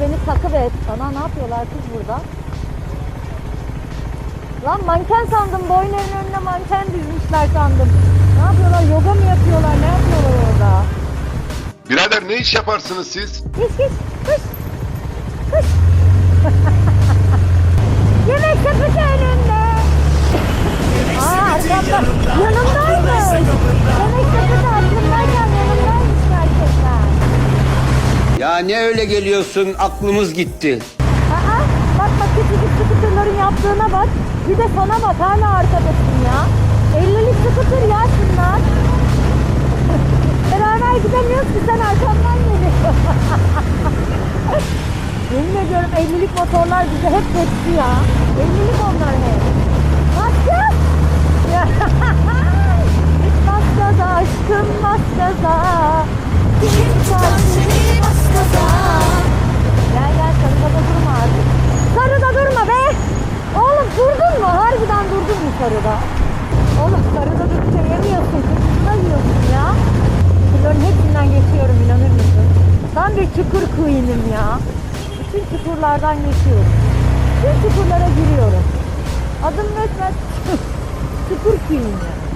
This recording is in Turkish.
beni takip et. Ana ne yapıyorlar kız burada? Lan manken sandım. Boynerin önüne manken dizmişler sandım. Ne yapıyorlar? Yoga mı yapıyorlar? Ne yapıyorlar orada? Birader ne iş yaparsınız siz? Geç. Kış. Kış. Ne öyle geliyorsun aklımız gitti. Aa, bak bak küçücük skuterların yaptığına bak. Bir de sana bak hala arkadasın ya. 50'lik skuter ya şunlar. Beraber gidemiyoruz ki sen arkamdan geliyorsun. Yemin ediyorum 50'lik motorlar bize hep tepsi ya. 50'lik onlar hep. Bas gaza aşkım bas gaza. Kim sarıda? Oğlum sarıda durunca yemiyorsun. Kırmızıda yiyorsun ya. Bunların hepsinden geçiyorum inanır mısın? Tam bir çukur queen'im ya. Bütün çukurlardan geçiyorum. Bütün çukurlara giriyorum. Adım resmen çukur queen'i.